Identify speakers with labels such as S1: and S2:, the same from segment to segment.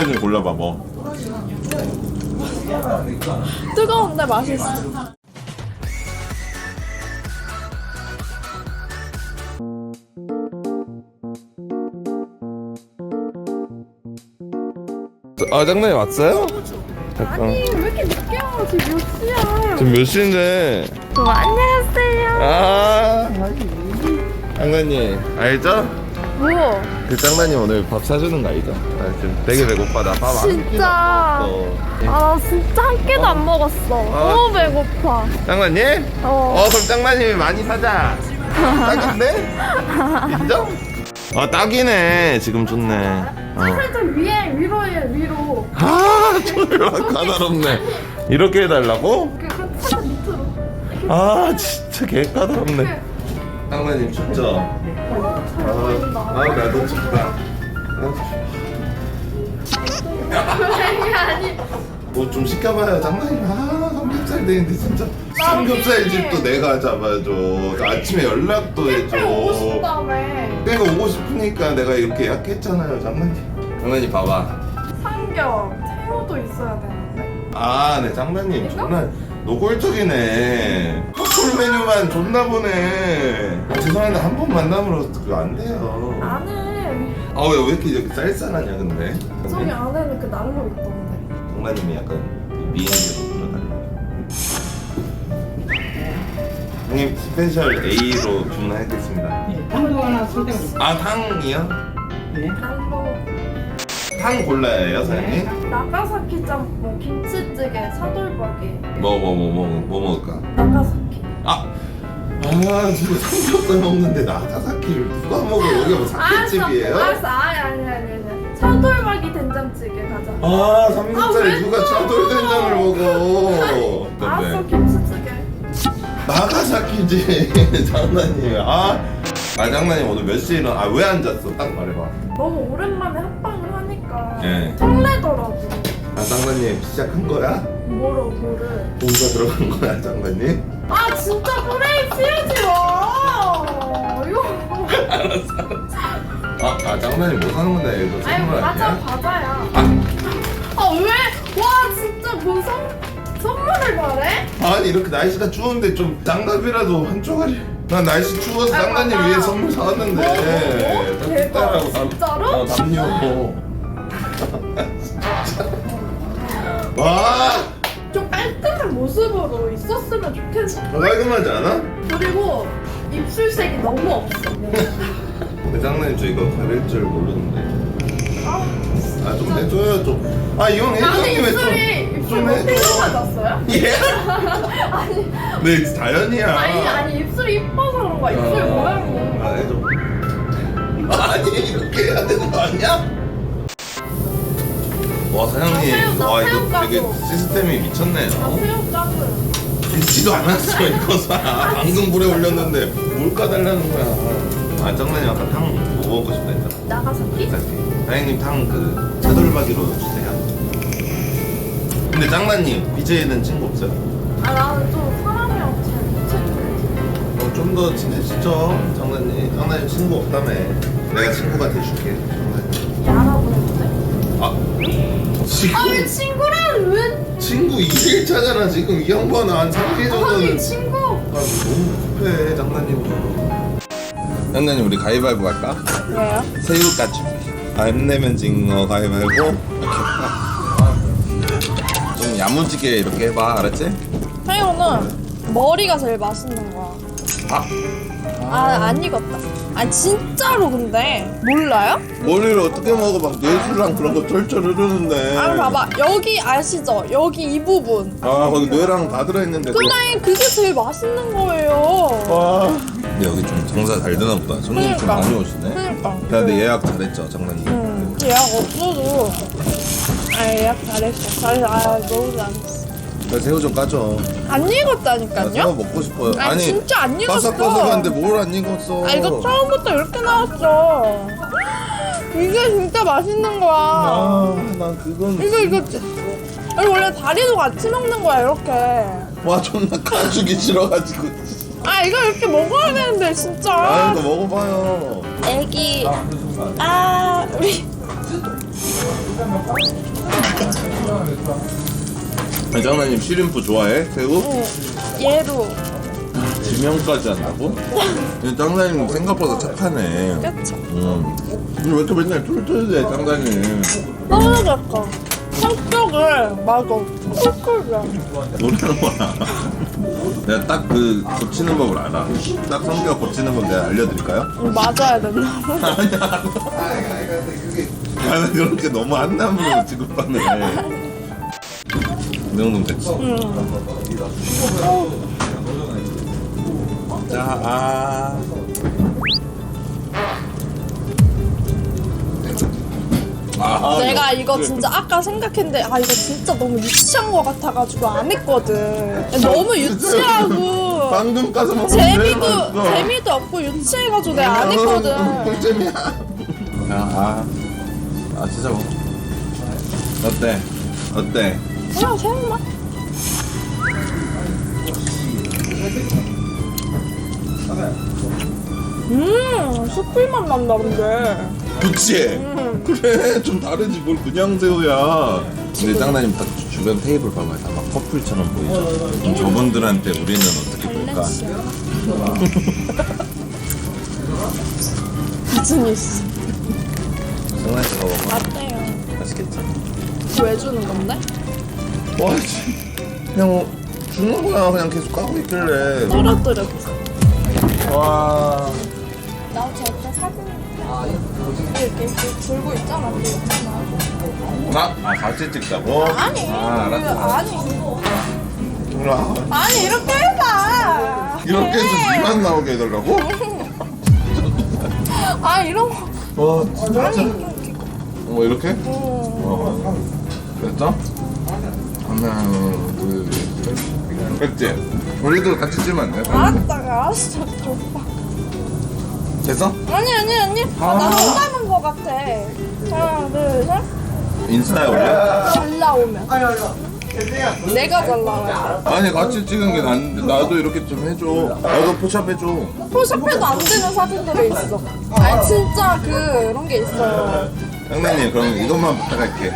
S1: 좀 골라봐 뭐.
S2: 뜨거운데 맛있어.
S1: 아 장난이 왔어요?
S2: 아니 왜 이렇게 늦게 와? 지금 몇 시야?
S1: 지금 몇 시인데?
S2: 어, 안녕하세요.
S1: 아 장난님 알죠?
S2: 뭐?
S1: 그 장난님 오늘 밥 사주는 거 알죠? 나 지금 되게 배고파 나밥안
S2: 진짜. 아아 진짜 한 끼도 안 먹었어. 너무 배고파.
S1: 장난님?
S2: 어.
S1: 어 그럼 장난님이 많이 사자 딱인데? 인정? 아 딱이네 지금 좋네 어.
S2: 살짝 위에 위로에 위로.
S1: 아 졸라 까다롭네 이렇게 해달라고?
S2: 그 살짝 밑으로.
S1: 아 진짜 개 까다롭네 장난님 춥죠? 아, 아 나도 춥다
S2: 아니 아니.
S1: 뭐 좀 시켜봐요 장난님 아 삼겹살 되는데 진짜. 삼겹살 집도 내가 잡아줘. 아침에 연락도 해줘.
S2: 회 오고 싶다며.
S1: 내가 오고 싶으니까 내가 이렇게 약했잖아요 장난님 장난님 봐봐.
S2: 삼겹 새우도 있어야 되는데.
S1: 아 네 장난님 존나 노골적이네 커플 메뉴만 존나 보네 아, 죄송한데 한 번 만남으로 그거 안 돼요
S2: 안에
S1: 아왜 왜 이렇게 이렇게 쌀쌀하냐 근데
S2: 저기 안에는 그 난로 있던데.
S1: 장난님이 약간 그 미인으로 불러달라 형님 스페셜 A로 주문하겠습니다
S3: 탕도 하나 선택을
S1: 아 탕이요?
S3: 네.
S2: 난로.
S1: 탕 골라야 해요 사장님?
S2: 나가사키 짬뽕, 김치찌개, 차돌박이.
S1: 뭐 뭐 뭐 뭐 뭐 먹을까?
S2: 나가사키.
S1: 아! 아 지금 삼겹살 먹는데 나가사키를 누가 먹어 여기 뭐 사케집이에요?
S2: 알았어, 아니 아니 아니 아니. 차돌박이 된장찌개 가자.
S1: 아 삼겹살에
S2: 아, 왜
S1: 누가
S2: 또?
S1: 차돌된장을 먹어
S2: 알았어, 김치찌개.
S1: 나가사키지 장난이에요 아, 아 장난님 오늘 몇 시에 일어나 아왜 안 잤어 딱 말해봐
S2: 너무 오랜만에 합방을 하니 까
S1: 네.
S2: 설레더라고.
S1: 아 장난님 시작한 거야?
S2: 뭐로 뭐를?
S1: 공사 들어간 거야 장난님?
S2: 아 진짜 브레이 치우지 마. 이거.
S1: 아, 아 장난님 뭐 사는 건데 이거
S2: 아니
S1: 선물
S2: 과자
S1: 아니야?
S2: 과자야.
S1: 아,
S2: 아 왜? 와 진짜 무슨 선물을 바래?
S1: 아니 이렇게 날씨가 추운데 좀 장갑이라도 한 쪼가리 난 날씨 추워서
S2: 아, 맞아.
S1: 위해 선물 사왔는데
S2: 뭐, 뭐, 뭐? 대박. 진짜로?
S1: 어, 담요 와
S2: 좀 깔끔한 모습으로 있었으면 좋겠어.
S1: 더 깔끔하지 않아?
S2: 그리고 입술색이 너무 없어.
S1: 근데 장난님 저 이거 가릴 줄 모르는데
S2: 아,
S1: 아 좀 해줘요 좀아 이형
S2: 나는
S1: 해줘
S2: 입술이 입술 좀뭐
S1: 해줘.
S2: 맞았어요?
S1: 예?
S2: 아니
S1: 네 다현이야
S2: 아니 아니 입술이 이뻐서 그런 거야. 입술
S1: 어.
S2: 모양이.
S1: 아 해줘 아니 이렇게 해야 되는 거 아니야? 와 사장님
S2: 새우,
S1: 나와 이거. 되게 시스템이
S2: 나
S1: 미쳤네요
S2: 수육 깎은.
S1: 듣지도 않았어 이거 사 방금 불에 올렸는데 뭘 까달라는 거야 아 장난이 아까 탕 뭐 먹고 싶다 했잖아
S2: 나가사키?
S1: 사장님 탕 그 차돌박이로 주세요 근데 장난님 BJ는 친구 없어요?
S2: 아 나는 좀 사람이랑 잘못 챙겨.
S1: 어, 좀더 친해지죠 장난님 장난님 친구 없다며 내가 친구가 돼줄게? 아 지금
S2: 아왜 친구랑 왜?
S1: 친구 2일차잖아 지금 이 양반은 한 3일 정도는
S2: 아니 친구.
S1: 아 너무 급해 장난님은 장난님 우리 가위바위보 할까?
S2: 왜요?
S1: 새우 까치 안 내면 징어 가위바위보 이렇게 해봐 좀 야무지게 이렇게 해봐 알았지?
S2: 새우는 머리가 제일 맛있는 거야.
S1: 아
S2: 아 안 익었다. 아 진짜로 근데 몰라요?
S1: 머리를 어떻게 먹어 막 뇌술랑 그런 거 쫄쫄 흐르는데
S2: 아 봐봐 여기 아시죠? 여기 이 부분.
S1: 아 거기 뇌랑 다 들어있는데 그거-
S2: 근데 그게 제일 맛있는 거예요.
S1: 와 근데 여기 좀 장사 잘 되나 보다 손님 좀
S2: 그러니까.
S1: 많이 오시네
S2: 그러니까.
S1: 야 근데 예약 잘했죠 장난님
S2: 음, 예약 없어도 아 예약 잘했어. 잘했어. 아 너무 잘했어.
S1: 나 새우 좀 까줘 나 새우
S2: 안 익었다니까요?
S1: 먹고 싶어요
S2: 아니, 진짜 안 익었어.
S1: 바삭바삭한데 뭘 안 익었어
S2: 아 이거 처음부터 이렇게 나왔어. 이게 진짜 맛있는 거야.
S1: 아 난 그건
S2: 이거 이거 이거 원래 다리도 같이 먹는 거야 이렇게.
S1: 와 존나 가죽이 싫어가지고
S2: 아 이거 이렇게 먹어야 되는데 진짜.
S1: 아 이거 먹어봐요
S2: 애기 아 우리
S1: 아니, 장난님 시림프 좋아해? 새우?
S2: 응. 얘도
S1: 지명까지 한다고? 근데 장난님 생각보다 착하네.
S2: 그쵸?
S1: 음. 근데 왜 이렇게 맨날 툴툴대, 장난님?
S2: 떨어졌어. 성격을 막아. 쿨쿨이야.
S1: 노래하는 거야. 내가 딱 그 고치는 법을 알아. 딱 성격 고치는 법 내가 알려드릴까요?
S2: 맞아야 된다.
S1: 아니야. 나는 그렇게 너무 한남으로 취급하네. 이 정도면 됐지.
S2: 응.
S1: 자, 아. 아,
S2: 내가 이거. 진짜 아까 생각했는데 아 이거 진짜 너무 유치한 거 같아가지고 안 했거든. 너무 유치하고
S1: 방금 먹으면
S2: 재미도 재미도 없고 유치해가지고 내가 안 했거든.
S1: 꿀잼이야. 야, 아, 아 진짜 먹어. 어때? 어때?
S2: 그냥 새우만. 음, 숯불 맛 난다 근데.
S1: 그치?
S2: 음.
S1: 그래 좀 다르지 뭘 그냥 새우야 근데 짱나님 딱 주- 주변 테이블 봐봐요 다 막 커플처럼 보이죠? 그럼 저분들한테 우리는 어떻게 볼까?
S2: 무슨 뉴스?
S1: 짱나님 먹어
S2: 어때요?
S1: 맛있겠지?
S2: 왜 주는 건데?
S1: 와 씨. 그냥 뭐 주는 거야 그냥 계속 까고 있길래
S2: 떨어뜨렸어.
S1: 와
S2: 나 저때 사진 이렇게, 이렇게 들고 있잖아. 들고 있잖아.
S1: 아, 아 같이 찍자고?
S2: 아니,
S1: 아
S2: 그,
S1: 알았어
S2: 아니,
S1: 아,
S2: 아니 이렇게 해봐.
S1: 이렇게 해서
S2: 네.
S1: 니만 나오게 해달라고?
S2: 아 이런 거.
S1: 와 진짜
S2: 아니,
S1: 뭐 이렇게?
S2: 음,
S1: 어 됐어? 하나 둘 됐지? 우리도 같이 찍으면 안 돼?
S2: 알았다, 알았어, 오빠.
S1: 됐어?
S2: 아니 아니 아니,
S1: 아.
S2: 나 혼나는 거 같아. 하나, 둘, 셋.
S1: 인스타에 올려?
S2: 잘 나오면. 내가 잘 나와야 돼.
S1: 아니 같이 찍은 게 난, 나도 이렇게 좀 해줘 나도 포샵 해줘
S2: 포샵해도 안 되는 사진들이 있어. 아니 진짜 그런 게 있어요.
S1: 형님 그럼 이것만 부탁할게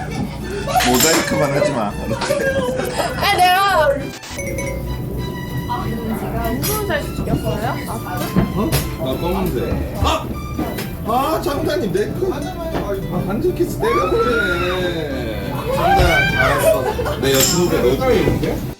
S1: 모자이크만 하지 마
S2: 아니 내가. 운동살 시켰어요? 아,
S1: 어? 나 검은색 아! 아 장난이 내거 아, 반전 키스 내가 보내 장난 알았어 내 여친한테 넣어줄게